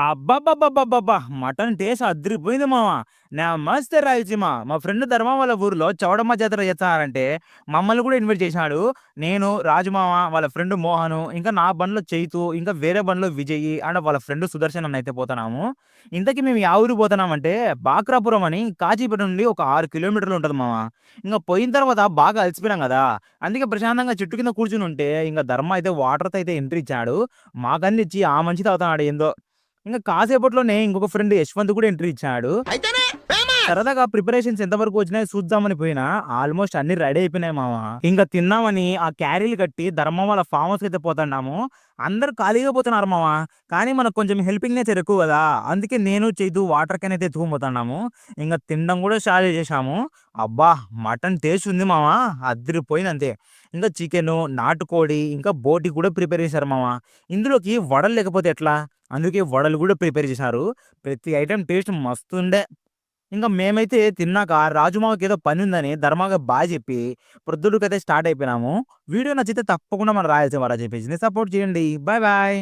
అబ్బబ్బబ్బబ్బబ్బబ్బా! Mutton taste అదిరిపోయింది మామ. నమస్తే రాయలసీమ. మా ఫ్రెండ్ ధర్మం వాళ్ళ ఊర్లో చౌడమ్మ జాతర చేస్తున్నారంటే మమ్మల్ని కూడా ఇన్వైట్ చేసినాడు. నేను, రాజుమామ వాళ్ళ ఫ్రెండ్ మోహను, ఇంకా నా బండ్లో చైతు, ఇంకా వేరే బండ్లో విజయ్ అండ్ వాళ్ళ ఫ్రెండ్ సుదర్శన్ అన్న అయితే పోతున్నాము. ఇంతకీ మేము యా ఊరికి పోతున్నామంటే బాక్రాపురం అని కాజీపేట నుండి ఒక ఆరు కిలోమీటర్లు ఉంటుంది మామ. ఇంకా పోయిన తర్వాత బాగా అలసిపోయినాం కదా అందుకే ప్రశాంతంగా చెట్టు కింద కూర్చుని ఉంటే ఇంకా ధర్మ అయితే వాటర్‌తో అయితే ఎంట్రీ ఇచ్చాడు. మాకన్నిచ్చి ఆ మనిషి తాగుతున్నాడు ఏందో. ఇంకా కాసేపట్లోనే ఇంకొక ఫ్రెండ్ యశ్వంత్ కూడా ఎంట్రీ ఇచ్చాడు. అయితేనే సరదాగా ప్రిపరేషన్స్ ఎంతవరకు వచ్చినాయి చూద్దామని పోయినా ఆల్మోస్ట్ అన్ని రెడీ అయిపోయినాయి మామ. ఇంకా తిన్నామని ఆ క్యారీలు కట్టి ధర్మం వాళ్ళ ఫామ్ హౌస్ అయితే పోతున్నాము. అందరూ ఖాళీగా పోతున్నారు మామ. కానీ మనకు కొంచెం హెల్పింగ్ నేచర్ ఎక్కువ కదా అందుకే నేను, చేదు వాటర్ క్యాన్ అయితే ఎత్తుకొని పోతున్నాము. తినడం కూడా స్టార్ట్ చేసాము అబ్బా! మటన్ టేస్ట్ ఉంది మామ. అదిరిపోయింది అంతే. ఇంకా చికెను, నాటుకోడి, ఇంకా బోటి కూడా ప్రిపేర్ చేశారు మామ. ఇందులోకి వడలు లేకపోతే ఎట్లా? అందుకే వడలు కూడా ప్రిపేర్ చేశారు. ప్రతి ఐటెం టేస్ట్ మస్తుండే. ఇంకా మేమైతే తిన్నాక రాజు పని ఉందని ధర్మాగా బాగా చెప్పి ప్రొద్దుటకైతే స్టార్ట్ అయిపోయినాము. వీడియో నచ్చితే తప్పకుండా మన రాయలసీమ రాజా పేజ్‌ని సపోర్ట్ చేయండి. Bye bye.